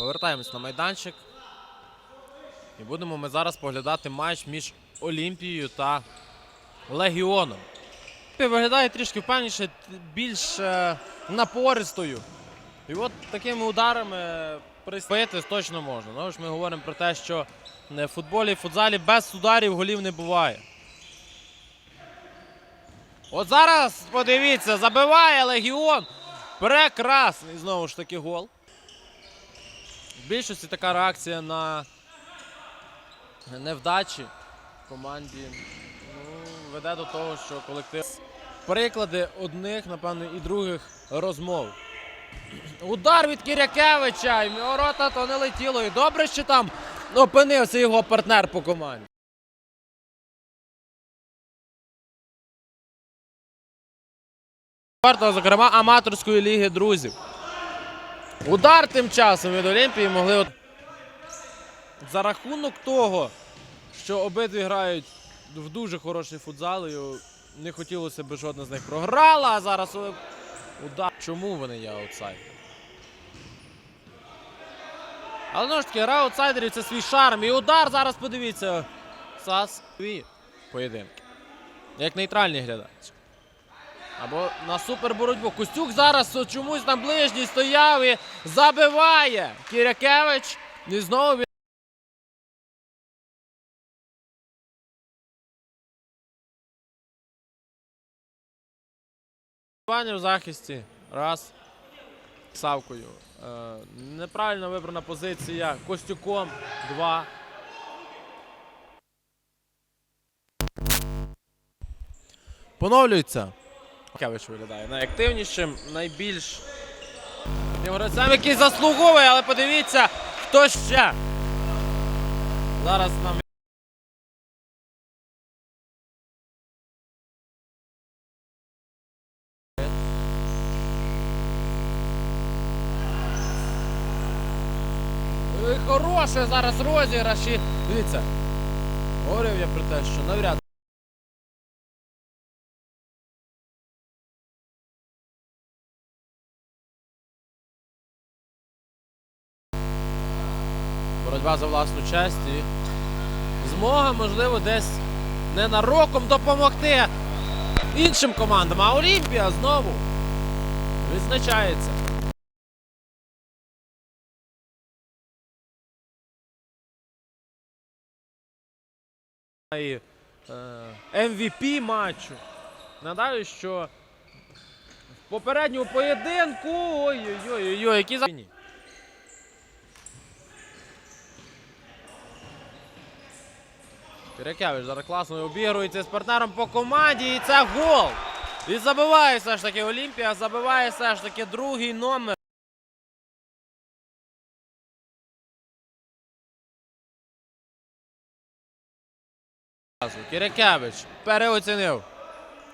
Повертаємось на майданчик. І будемо ми зараз поглядати матч між Олімпією та Легіоном. Виглядає трішки впевніше, більш е, напористою. І от такими ударами приступити точно можна. Ну, ж ми говоримо про те, що е, в футболі, в футзалі без ударів голів не буває. От зараз подивіться, забиває Легіон. Прекрасний знову ж таки гол. В більшості така реакція на невдачі команді ну, веде до того, що колектив. Приклади одних, напевно, і других розмов. Удар від Кірякевича. І в ворота то не летіло. І добре, що там опинився його партнер по команді. Четвертого, зокрема, аматорської ліги друзів. Удар тим часом від Олімпії могли. от- За рахунок того, що обидві грають в дуже хороший футзал, і не хотілося б жодна з них програла, а зараз удар. Чому вони є аутсайдерами? Але знову ж таки, гра аутсайдерів це свій шарм. І удар зараз подивіться. Сас свій поєдинки. Як нейтральний глядач. Або на суперборотьбу. Костюк зараз чомусь на ближній стояв і забиває. Кірякевич. І знову він. В захисті. Раз. Савкою. Е, неправильно вибрана позиція. Костюком. Два. Поновлюється. Кевич виглядає найактивнішим, найбільш тим гравцем, який заслуговує, але подивіться, хто ще. Зараз нам. Е, Хороший зараз розіграш і дивіться. Говорив я про те, що навряд. Боротьба за власну честь і змога, можливо, десь ненароком допомогти іншим командам. А Олімпія знову відзначається. І е, матчу. Нагадаю, що в попередньому поєдинку. Ой-ой-ой, які за. Кирякевич зараз класно обігрується з партнером по команді. І це гол. І забиває все ж таки Олімпія, забиває все ж таки другий номер. Кирякевич переоцінив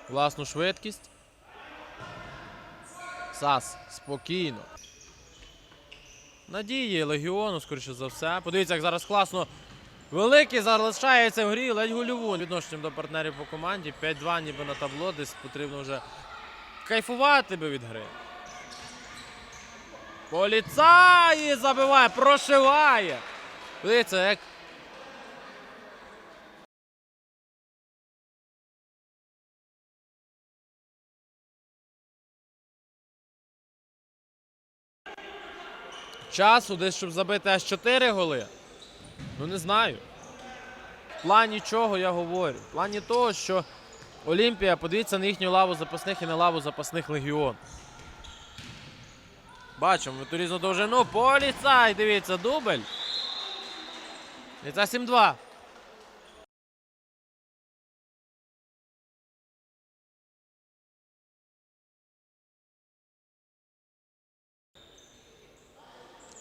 власну швидкість. Сас спокійно. Надії Легіону, скоріше за все. Подивіться, як зараз класно. Великий залишається в грі, ледь гольову відношенням до партнерів по команді. 5-2 ніби на табло, десь потрібно вже кайфувати би від гри. Поліцай забиває, прошиває. Дивіться, як часу десь, щоб забити аж 4 голи. Ну не знаю. В плані чого я говорю? В плані того, що Олімпія, подивіться на їхню лаву запасних і на лаву запасних легіон. Бачимо, ту різну довжину. Поліцай, дивіться, дубль. І це 7-2.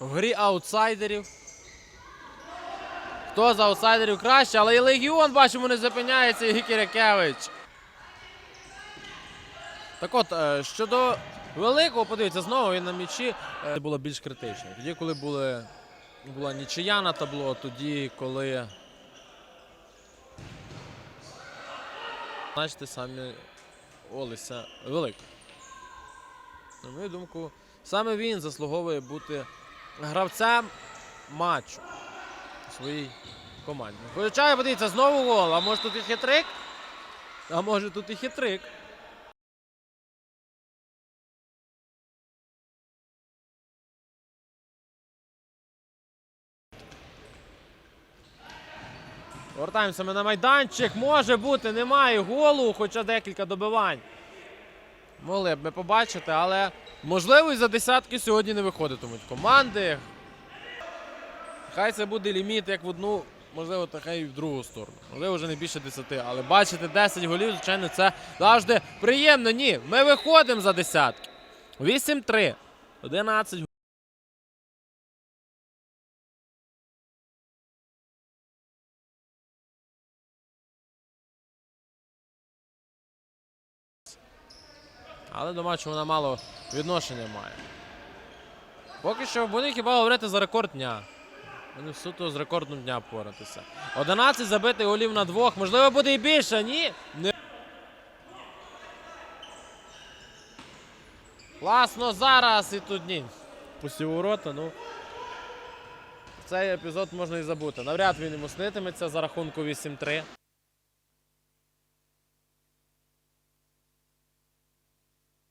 В грі аутсайдерів. Хто з аутсайдерів краще, але і Легіон, бачимо, не зупиняється і Кірякевич. Так от, е, щодо великого, подивіться, знову він на м'ячі е, було більш критично. Тоді, коли були, була нічия на табло, тоді, коли. Бачите, самі Олеся Велика. На мою думку, саме він заслуговує бути гравцем матчу своїй команді. Включає, подивіться, знову гол. А може тут і хитрик? А може тут і хитрик. Повертаємося ми на майданчик. Може бути, немає голу, хоча декілька добивань. Могли б ми побачити, але можливо і за десятки сьогодні не виходитимуть команди. Хай це буде ліміт як в одну, можливо, та хай і в другу сторону. Можливо, вже не більше 10. Але бачити 10 голів, звичайно, це завжди приємно. Ні, ми виходимо за десятки. 8-3. 11 голів. Але до матчу вона мало відношення має. Поки що буде хіба говорити за рекорд дня. Вони суто з рекордом дня поратися. 11 забитих голів на двох. Можливо, буде і більше, ні? Не. Класно зараз і тут ні. Пусті ворота, ну. Цей епізод можна і забути. Навряд він йому снитиметься за рахунку 8-3.